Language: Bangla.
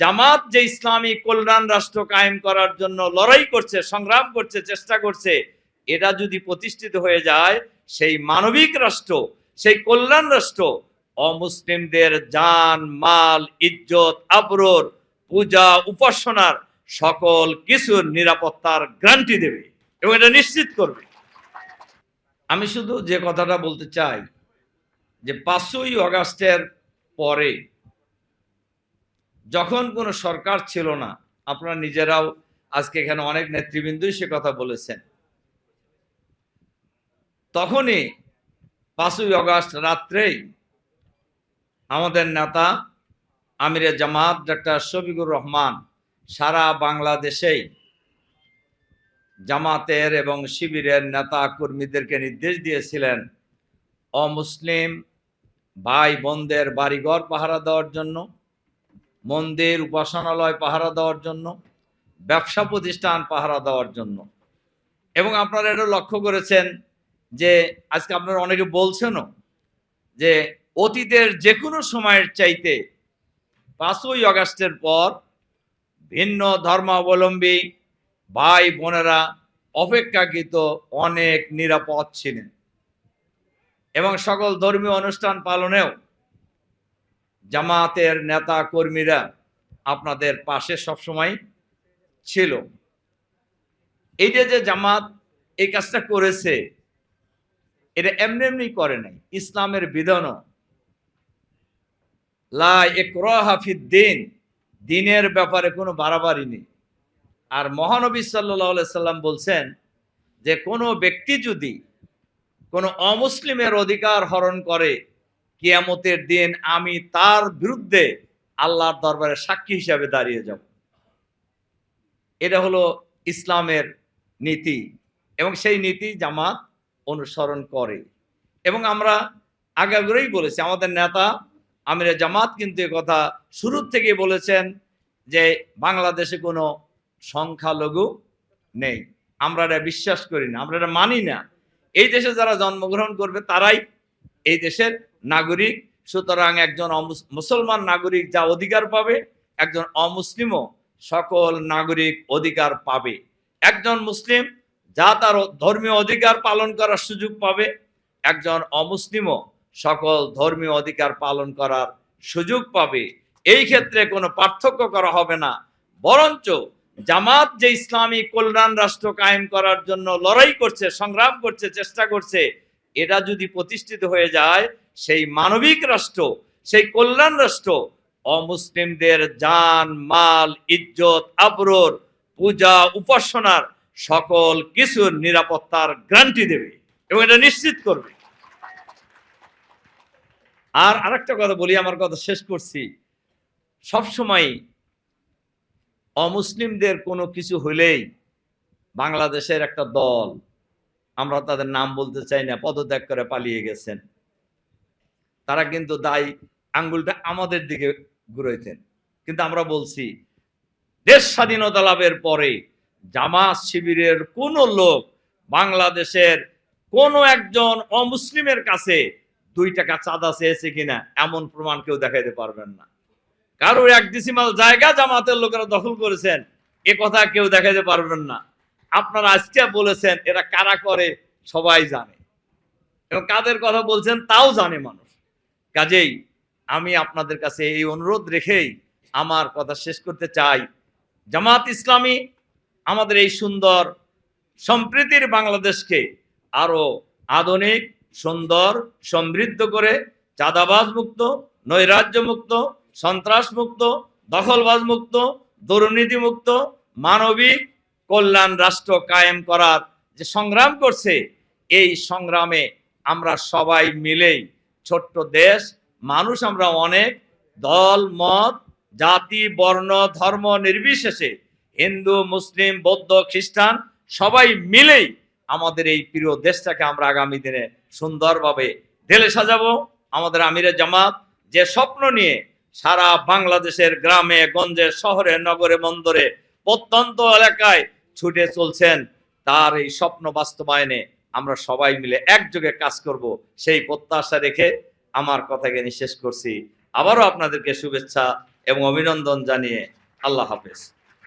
জামাত যে ইসলামী কল্যাণ রাষ্ট্র কায়েম করার জন্য লড়াই করছে, সংগ্রাম করছে, চেষ্টা করছে, এটা যদি প্রতিষ্ঠিত হয়ে যায়, সেই মানবিক রাষ্ট্র, সেই কল্যাণ রাষ্ট্র, অমুসলিমদের জান, মাল, ইজ্জত, আবরোর, পূজা, উপাসনার সকল কিছুর নিরাপত্তার গ্যারান্টি দেবে এবং এটা নিশ্চিত করবে। আমি শুধু যে কথাটা বলতে চাই, যে পাঁচই অগাস্টের পরে যখন কোনো সরকার ছিল না, আপনারা নিজেরাও আজকে এখানে অনেক নেতৃবৃন্দই সে কথা বলেছেন। তখনই পাঁচই অগাস্ট রাত্রেই আমাদের নেতা আমিরে জামাত ডাক্তার শফিকুর রহমান সারা বাংলাদেশেই জামাতের এবং শিবিরের নেতা কর্মীদেরকে নির্দেশ দিয়েছিলেন, অমুসলিম ভাই বোনদের বাড়িঘর পাহারা দেওয়ার জন্য। মন্দির উপাসনালয় পাহারা দেওয়ার জন্য, ব্যবসা প্রতিষ্ঠান পাহারা দেওয়ার জন্য। এবং আপনারা এটা লক্ষ্য করেছেন যে আজকে আপনারা অনেকে বলছেনও যে অতীতের যে কোনো সময়ের চাইতে পাঁচই আগস্টের পর ভিন্ন ধর্মাবলম্বী ভাই বোনেরা অপেক্ষাকৃত অনেক নিরাপদ ছিলেন। এবং সকল ধর্মীয় অনুষ্ঠান পালনেও জামাতের নেতা কর্মীরা আপনাদের পাশে সবসময় ছিল। এইটা যে জামাত এই কাজটা করেছে, এটা এমনি এমনি করে নাই। ইসলামের বিধানও লা ইকরাহা ফিদ্দিন দিনের ব্যাপারে কোনো বাড়াবাড়ি নেই। আর মহানবী সাল্লাহ সাল্লাম বলছেন যে, কোনো ব্যক্তি যদি কোনো অমুসলিমের অধিকার হরণ করে কিয়ামতের দিন আমি তার বিরুদ্ধে আল্লাহর দরবারে সাক্ষী হিসাবে দাঁড়িয়ে যাব। এটা হলো ইসলামের নীতি এবং সেই নীতি জামাত অনুসরণ করে। এবং আমরা আগে আগেই বলেছি, আমাদের নেতা আমির জামাত কিন্তু কথা শুরুর থেকে বলেছেন যে বাংলাদেশে কোনো সংখ্যালঘু নেই। আমরা এটা বিশ্বাস করি না, আমরা এটা মানি না। এই দেশে যারা জন্মগ্রহণ করবে তারাই এই দেশের নাগরিক, সুতরাং একজন মুসলমান নাগরিক যা অধিকার পাবে, একজন অমুসলিমও সকল নাগরিক অধিকার পাবে। একজন মুসলিম যা তার ধর্মীয় অধিকার পালন করার সুযোগ পাবে, একজন অমুসলিমও সকল ধর্মীয় অধিকার পালন করার সুযোগ পাবে। এই ক্ষেত্রে কোনো পার্থক্য করা হবে না। বরঞ্চ জামাত যে ইসলামী কল্যাণ রাষ্ট্র কায়েম করার জন্য লড়াই করছে, সংগ্রাম করছে, চেষ্টা করছে, এটা যদি প্রতিষ্ঠিত হয়ে যায় সেই মানবিক রাষ্ট্র, সেই কল্যাণ রাষ্ট্র, অমুসলিমদের জান, মাল, ইজ্জত, আবরোর, পূজা, উপাসনার সকল কিছুর নিরাপত্তার গ্যারান্টি দেবে এবং এটা নিশ্চিত করবে। আর আরেকটা কথা বলি, আমার কথা শেষ করছি। সবসময় অমুসলিমদের কোনো কিছু হলেই বাংলাদেশের একটা দল, আমরা তাদের নাম বলতে চাই না, পদত্যাগ করে পালিয়ে গেছেন। তারা কিন্তু দায়ী। আঙ্গুলটা আমাদের দিকে ঘুরাইতেন। কিন্তু আমরা বলছি, দেশ স্বাধীনতা লাভের পরে জামাত শিবিরের কোন লোক বাংলাদেশের কোন একজন অমুসলিমের কাছে দুই টাকা চাঁদা চেয়েছে কিনা এমন প্রমাণ কেউ দেখাইতে পারবেন না। কারোর এক ডিসিমাল জায়গা জামাতের লোকেরা দখল করেছেন, এ কথা কেউ দেখাইতে পারবেন না। আপনারা আজকে বলেছেন, এরা কারা করে সবাই জানে। এবং কাদের কথা বলছেন তাও জানে মানুষ। কাজেই আমি আপনাদের কাছে এই অনুরোধ রেখেই আমার কথা শেষ করতে চাই। জামাত ইসলামী আমাদের এই সুন্দর সম্প্রীতির বাংলাদেশকে আরও আধুনিক, সুন্দর, সমৃদ্ধ করে চাঁদাবাজ মুক্ত নৈরাজ্য মুক্ত সন্ত্রাস মুক্ত দখলবাজ মুক্ত দুর্নীতি মুক্ত মানবিক কল্যাণ রাষ্ট্র কায়েম করার যে সংগ্রাম করছে, এই সংগ্রামে আমরা সবাই মিলেই ছোট্ট দেশ, মানুষ আমরা অনেক, দল, মত, জাতি, বর্ণ, ধর্ম নির্বিশেষে, হিন্দু, মুসলিম, বৌদ্ধ, খ্রিস্টান, সবাই মিলেই আমাদের এই প্রিয় দেশটাকে আমরা আগামী দিনে সুন্দরভাবে ঢেলে সাজাবো। আমাদের আমিরে জামাত যে স্বপ্ন নিয়ে সারা বাংলাদেশের গ্রামে, গঞ্জে, শহরে, নগরে, বন্দরে প্রত্যন্ত এলাকায় ছুটে চলছেন, তার এই স্বপ্ন বাস্তবায়নে আমরা সবাই মিলে একযোগে কাজ করব, সেই প্রত্যাশা রেখে আমার কথাকে নিঃশেষ করছি। আবারও আপনাদেরকে শুভেচ্ছা এবং অভিনন্দন জানিয়ে আল্লাহ হাফেজ।